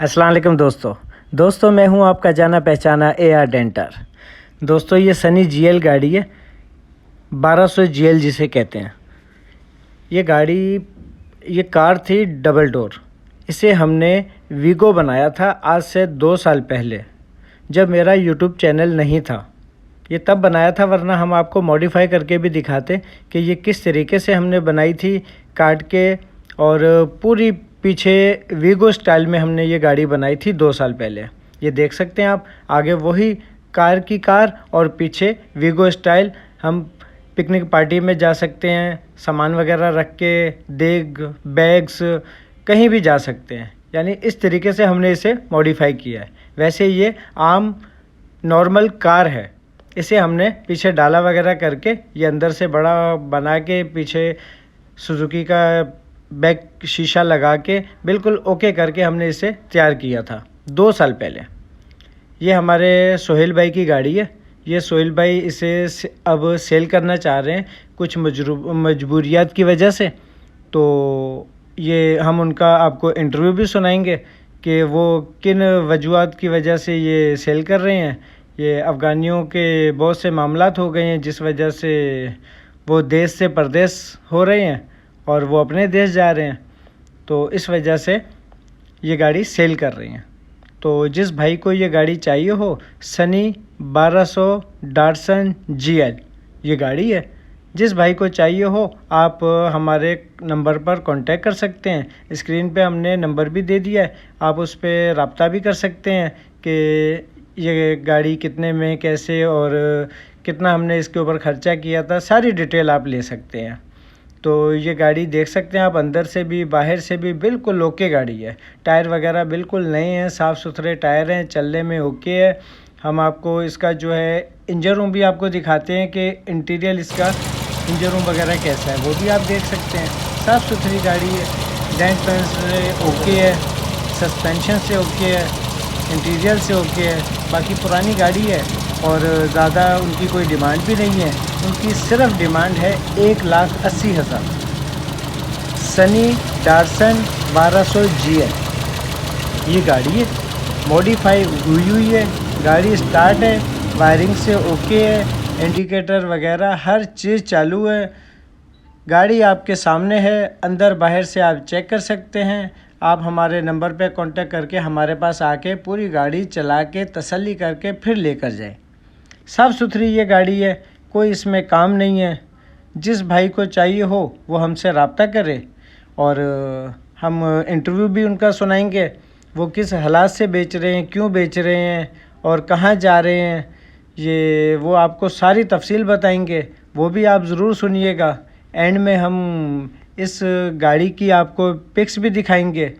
अस्सलाम वालेकुम दोस्तों। दोस्तों, मैं हूँ आपका जाना पहचाना ए आर डेंटर दोस्तों, ये सनी जीएल गाड़ी है 1200 जीएल जिसे कहते हैं। ये गाड़ी, ये कार थी डबल डोर। इसे हमने वीगो बनाया था आज से दो साल पहले, जब मेरा यूट्यूब चैनल नहीं था। ये तब बनाया था, वरना हम आपको मॉडिफाई करके भी दिखाते कि ये किस तरीके से हमने बनाई थी काट के और पूरी पीछे वीगो स्टाइल में हमने ये गाड़ी बनाई थी दो साल पहले। ये देख सकते हैं आप, आगे वही कार की कार और पीछे वीगो स्टाइल हम पिकनिक पार्टी में जा सकते हैं, सामान वगैरह रख के, देग बैग्स कहीं भी जा सकते हैं। यानी इस तरीके से हमने इसे मॉडिफाई किया है। वैसे ये आम नॉर्मल कार है। इसे हमने पीछे डाला वगैरह करके, ये अंदर से बड़ा बना के, पीछे सुजुकी का बैक शीशा लगा के बिल्कुल ओके करके हमने इसे तैयार किया था, दो साल पहले। ये हमारे सोहेल भाई की गाड़ी है। ये सोहेल भाई इसे अब सेल करना चाह रहे हैं कुछ मजबूरियात की वजह से। तो ये हम उनका आपको इंटरव्यू भी सुनाएँगे कि वो किन वजूहत की वजह से ये सेल कर रहे हैं। ये अफ़गानियों के बहुत से मामला हो गए हैं जिस वजह से वो देश से परदेश हो रहे हैं। और वो अपने देश जा रहे हैं तो इस वजह से ये गाड़ी सेल कर रही हैं। तो जिस भाई को ये गाड़ी चाहिए हो, सनी 1200 सौ डार्सन जीएल ये गाड़ी है। जिस भाई को चाहिए हो, आप हमारे नंबर पर कांटेक्ट कर सकते हैं। स्क्रीन पे हमने नंबर भी दे दिया है। आप उस पर रबता भी कर सकते हैं कि ये गाड़ी कितने में, कैसे और कितना हमने इसके ऊपर ख़र्चा किया था, सारी डिटेल आप ले सकते हैं। तो ये गाड़ी देख सकते हैं आप, अंदर से भी, बाहर से भी, बिल्कुल ओके गाड़ी है। टायर वगैरह बिल्कुल नए हैं साफ़ सुथरे टायर हैं, चलने में ओके है। हम आपको इसका जो है इंजन रूम भी आपको दिखाते हैं कि इंटीरियर इसका इंजन रूम वगैरह कैसा है। वो भी आप देख सकते हैं। साफ़ सुथरी गाड़ी है डेंट पेंट से ओके है सस्पेंशन से ओके है इंटीरियर से ओके है। बाकी पुरानी गाड़ी है और ज़्यादा उनकी कोई डिमांड भी नहीं है। उनकी सिर्फ़ डिमांड है एक लाख अस्सी हज़ार। सनी डार्सन बारह सौ जी ये गाड़ी है। मॉडिफाई हुई हुई है। गाड़ी स्टार्ट है। वायरिंग से ओके है। इंडिकेटर वगैरह हर चीज़ चालू है। गाड़ी आपके सामने है। अंदर बाहर से आप चेक कर सकते हैं। आप हमारे नंबर पे कांटेक्ट करके हमारे पास आके पूरी गाड़ी चला के तसल्ली करके फिर लेकर जाए। साफ़ सुथरी ये गाड़ी है, कोई इसमें काम नहीं है। जिस भाई को चाहिए हो, वो हमसे रबता करे। और हम इंटरव्यू भी उनका सुनाएँगे। वो किस हालात से बेच रहे हैं, क्यों बेच रहे हैं, और कहाँ जा रहे हैं, ये वो आपको सारी तफसील बताएँगे। वो भी आप ज़रूर सुनिएगा। एंड में हम इस गाड़ी की आपको पिक्स भी दिखाएँगे।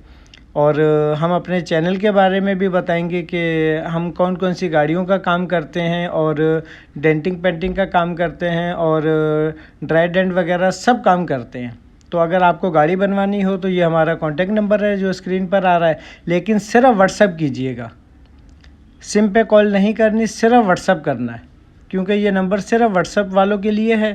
और हम अपने चैनल के बारे में भी बताएँगे कि हम कौन कौन सी गाड़ियों का काम करते हैं और डेंटिंग पेंटिंग का काम करते हैं और ड्राई डेंट वगैरह सब काम करते हैं। तो अगर आपको गाड़ी बनवानी हो तो ये हमारा कॉन्टेक्ट नंबर है जो स्क्रीन पर आ रहा है, लेकिन सिर्फ़ व्हाट्सअप कीजिएगा। सिम पे कॉल नहीं करनी, सिर्फ़ व्हाट्सअप करना है, क्योंकि ये नंबर सिर्फ़ व्हाट्सअप वालों के लिए है।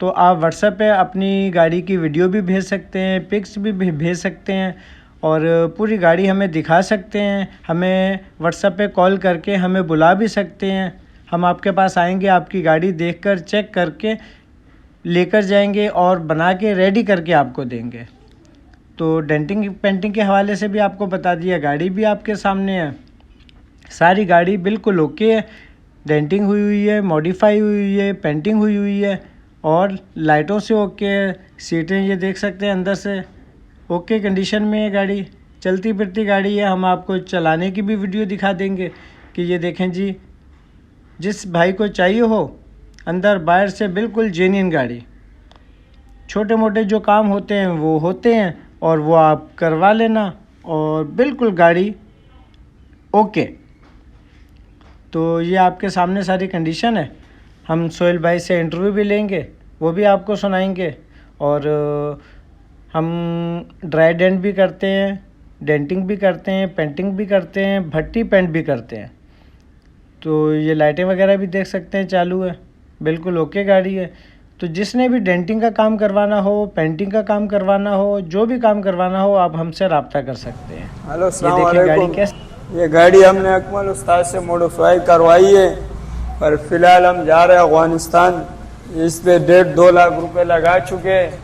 तो आप व्हाट्सअप पे अपनी गाड़ी की वीडियो भी भेज सकते हैं, पिक्स भी भेज सकते हैं और पूरी गाड़ी हमें दिखा सकते हैं, हमें व्हाट्सएप पे कॉल करके हमें बुला भी सकते हैं। हम आपके पास आएँगे, आपकी गाड़ी देखकर चेक करके, लेकर जाएँगे और बना के रेडी करके आपको देंगे। तो डेंटिंग पेंटिंग के हवाले से भी आपको बता दिया, गाड़ी भी आपके सामने है। सारी गाड़ी बिल्कुल ओके है। डेंटिंग हुई हुई है मॉडिफाई हुई हुई है पेंटिंग हुई हुई है और लाइटों से ओके है। सीटें ये देख सकते हैं अंदर से। ओके कंडीशन में है गाड़ी। चलती फिरती गाड़ी है, हम आपको चलाने की भी वीडियो दिखा देंगे कि ये देखें जी, जिस भाई को चाहिए हो, अंदर बाहर से बिल्कुल जेन्यन गाड़ी। छोटे मोटे जो काम होते हैं, वो होते हैं और वो आप करवा लेना और बिल्कुल गाड़ी ओके। तो ये आपके सामने सारी कंडीशन है। हम सोहेल भाई से इंटरव्यू भी लेंगे, वो भी आपको सुनाएँगे और हम ड्राई डेंट भी करते हैं डेंटिंग भी करते हैं पेंटिंग भी करते हैं भट्टी पेंट भी करते हैं। तो ये लाइटें वगैरह भी देख सकते हैं चालू है। बिल्कुल ओके गाड़ी है। तो जिसने भी डेंटिंग का काम करवाना हो पेंटिंग का काम करवाना हो जो भी काम करवाना हो आप हमसे रबता कर सकते हैं। हेलो ये देखिए गाड़ी कैसे ये गाड़ी हमने अकमल उस्ताद से मॉडिफाई करवाई है पर फ़िलहाल हम जा रहे हैं अफ़गानिस्तान। इस पे डेढ़ दो लाख रुपए लगा चुके हैं।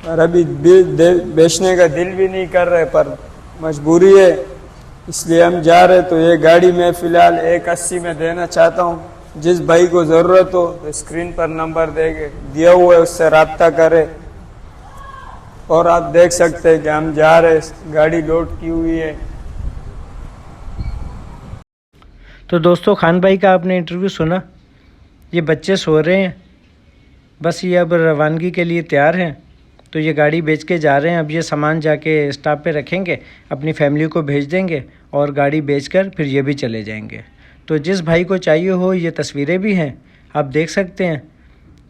और अभी बेचने का दिल भी नहीं कर रहे, पर मजबूरी है। इसलिए हम जा रहे तो ये गाड़ी मैं फ़िलहाल एक अस्सी में देना चाहता हूँ। जिस भाई को ज़रूरत हो तो स्क्रीन पर नंबर देंगे दिया हुआ है, उससे रबता करे। और आप देख सकते हैं कि हम जा रहे गाड़ी लोड की हुई है। तो दोस्तों, खान भाई का आपने इंटरव्यू सुना? ये बच्चे सो रहे हैं। बस ये अब रवानगी के लिए तैयार हैं। तो ये गाड़ी बेच के जा रहे हैं। अब ये सामान जाके स्टॉप पे रखेंगे, अपनी फैमिली को भेज देंगे और गाड़ी बेचकर फिर ये भी चले जाएँगे। तो जिस भाई को चाहिए हो, ये तस्वीरें भी हैं, आप देख सकते हैं।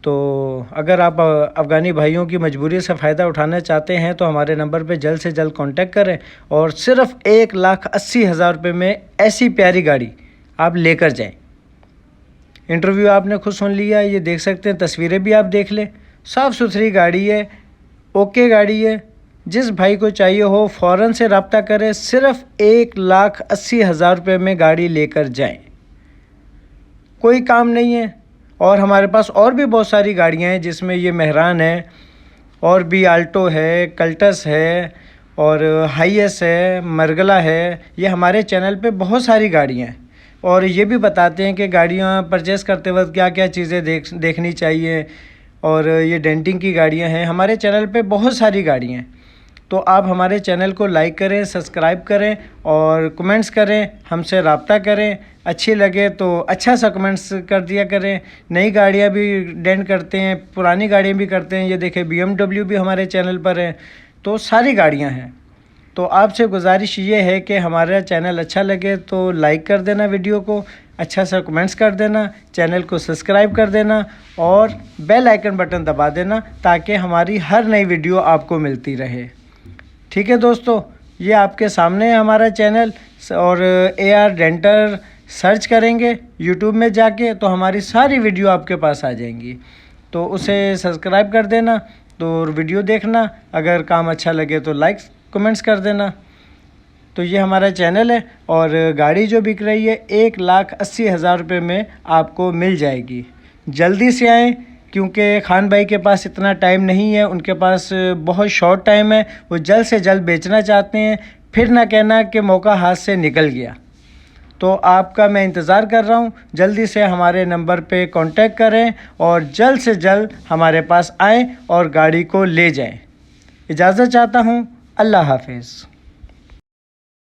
तो अगर आप अफ़गानी भाइयों की मजबूरी से फ़ायदा उठाना चाहते हैं तो हमारे नंबर पे जल्द से जल्द कांटेक्ट करें और सिर्फ़ एक लाख अस्सी हज़ार रुपये में ऐसी प्यारी गाड़ी आप लेकर जाएँ। इंटरव्यू आपने खुद सुन लिया, ये देख सकते हैं, तस्वीरें भी आप देख लें। साफ़ सुथरी गाड़ी है ओके गाड़ी है। जिस भाई को चाहिए हो फ़ौरन से रबता करें, सिर्फ़ एक लाख अस्सी हज़ार रुपये में गाड़ी लेकर जाएँ। कोई काम नहीं है और हमारे पास और भी बहुत सारी गाड़ियाँ हैं जिसमें ये मेहरान है और भी आल्टो है, कल्टस है और हाईएस है, मरगला है। ये हमारे चैनल पे बहुत सारी गाड़ियाँ हैं और ये भी बताते हैं कि गाड़ियाँ परचेज़ करते वक्त क्या क्या चीज़ें देख, देखनी चाहिए और ये डेंटिंग की गाड़ियाँ हैं। हमारे चैनल पर बहुत सारी गाड़ियाँ हैं। तो आप हमारे चैनल को लाइक करें, सब्सक्राइब करें और कमेंट्स करें, हमसे रबता करें। अच्छी लगे तो अच्छा सा कमेंट्स कर दिया करें। नई गाड़ियाँ भी डेंट करते हैं, पुरानी गाड़ियाँ भी करते हैं। ये देखें, बीएमडब्ल्यू भी हमारे चैनल पर है। तो सारी गाड़ियाँ हैं। तो आपसे गुजारिश ये है कि हमारा चैनल अच्छा लगे तो लाइक कर देना वीडियो को अच्छा सा कमेंट्स कर देना, चैनल को सब्सक्राइब कर देना और बेल आइकन बटन दबा देना ताकि हमारी हर नई वीडियो आपको मिलती रहे। ठीक है दोस्तों, ये आपके सामने है हमारा चैनल और ए आर डेंटर सर्च करेंगे यूट्यूब में जाके तो हमारी सारी वीडियो आपके पास आ जाएँगी। तो उसे सब्सक्राइब कर देना तो वीडियो देखना, अगर काम अच्छा लगे तो लाइक कमेंट्स कर देना। तो ये हमारा चैनल है और गाड़ी जो बिक रही है, एक लाख अस्सी हज़ार रुपये में आपको मिल जाएगी। जल्दी से आएँ, क्योंकि खान भाई के पास इतना टाइम नहीं है, उनके पास बहुत शॉर्ट टाइम है, वो जल्द से जल्द बेचना चाहते हैं, फिर ना कहना कि मौका हाथ से निकल गया। तो आपका मैं इंतज़ार कर रहा हूँ, जल्दी से हमारे नंबर पे कांटेक्ट करें और जल्द से जल्द हमारे पास आएँ और गाड़ी को ले जाएँ। इजाज़त चाहता हूँ আল্লাহ হাফেজ।